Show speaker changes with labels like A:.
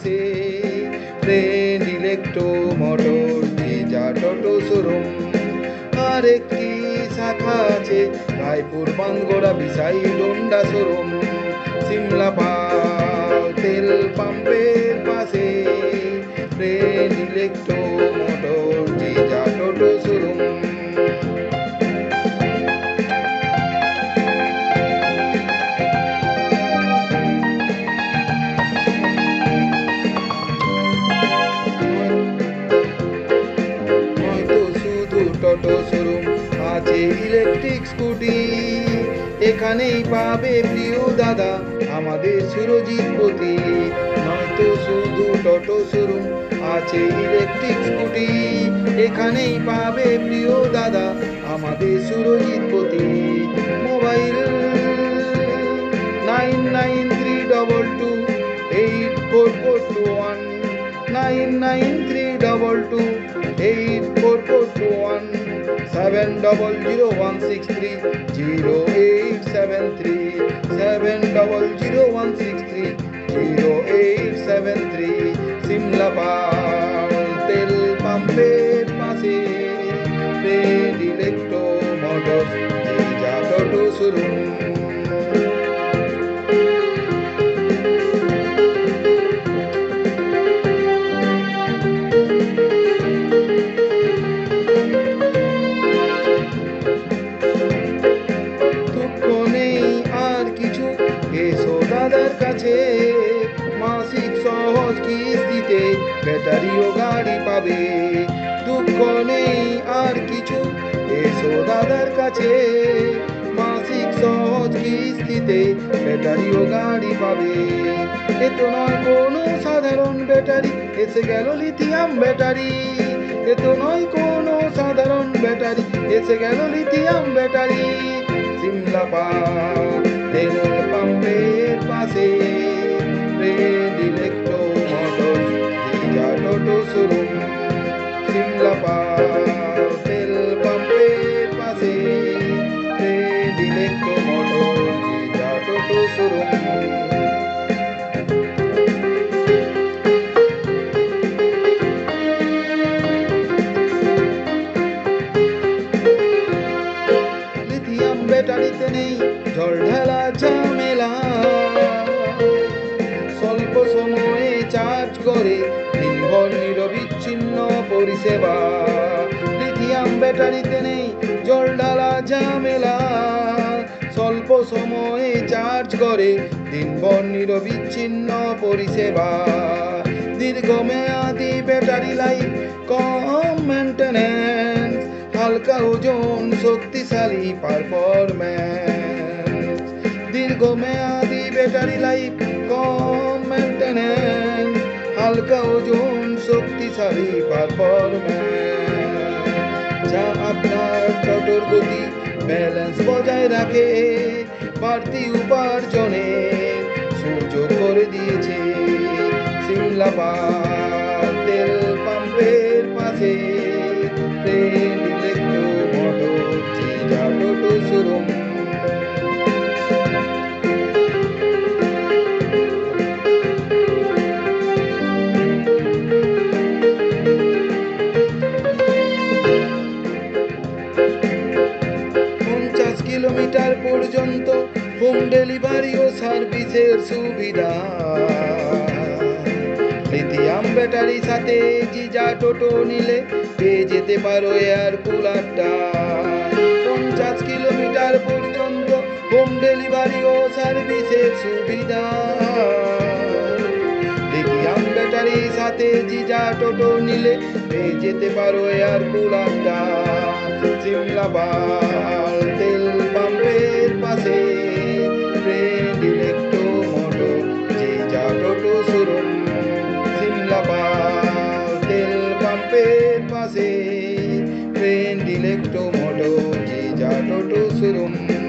A: পাশে train electro motor, যা টোটো showroom. আর একটি শাখা আছে, রায়পুর বাঙ্গোড়া বিশাই ডোন্ডা শোরুম সিমলা পাল তেল পাম্পের পাশে। Train electro electric scooty. এখানেই পাবে প্রিয় দাদা, আমাদের সুরজিৎ পতি নয়তো শুধু টোটো শোরুম, আছে ইলেকট্রিক স্কুটি। এখানেই পাবে প্রিয় দাদা, আমাদের Surajit Pati mobile nine nine three double two eight four four two one. Nine nine three double two eight four four seven double zero one six three zero eight seven three seven double zero one six three zero eight seven three Simla তেল পাম্পের পাশে train electro motor যা টোটো শুরু ব্যাটারিও গাড়ি পাবে। দুঃখ নেই আর কিছু, এসো দাদার কাছে। মাসিক সহজ কিস্তিতে ব্যাটারিও গাড়ি পাবে। এ তো নয় কোনো সাধারণ ব্যাটারি, এসে গেল লিথিয়াম ব্যাটারি। এ তো নয় কোনো সাধারণ ব্যাটারি, এসে গেল লিথিয়াম ব্যাটারি। সিমলা তেল পাম্পের ব্যাটারিতে নেই, জল ঢালা ঝামেলা। স্বল্প সময়ে চার্জ করে দিনভর নিরবিচ্ছিন্ন পরিষেবা। লিথিয়াম ব্যাটারিতে নেই, জল ঢালা ঝামেলা। স্বল্প সময়ে চার্জ করে। দিনভর নিরবিচ্ছিন্ন পরিষেবা। দীর্ঘমেয়াদী ব্যাটারি লাইফ কম মেনটেন্যান্স হালকা ওজন, শক্তিশালী পারফরম্যান্স দীর্ঘমেয়াদী ব্যাটারি লাইফ কম মেনটেন্যান্স হালকা ওজন, শক্তিশালী পারফরম্যান্স যা আপনার টোটোর গতি ব্যালেন্স বজায় রাখে বাড়তি উপার্জনে সুযোগ করে দিয়েছে সিমলা হোম ডেলিভারি ও সার্ভিসের সুবিধা। লিথিয়াম ব্যাটারি সাথে জিজা টোটো নিলে পেয়ে যেতে পারো এয়ার কুলারটা। পঞ্চাশ কিলোমিটার পর্যন্ত হোম ডেলিভারি ও সার্ভিসের সুবিধা। লিথিয়াম ব্যাটারি সাথে জিজা টোটো নিলে পেয়ে যেতে পারো এয়ার কুলারটা। সিমলা পাল তেল train, electromotor, jija, toto, surum.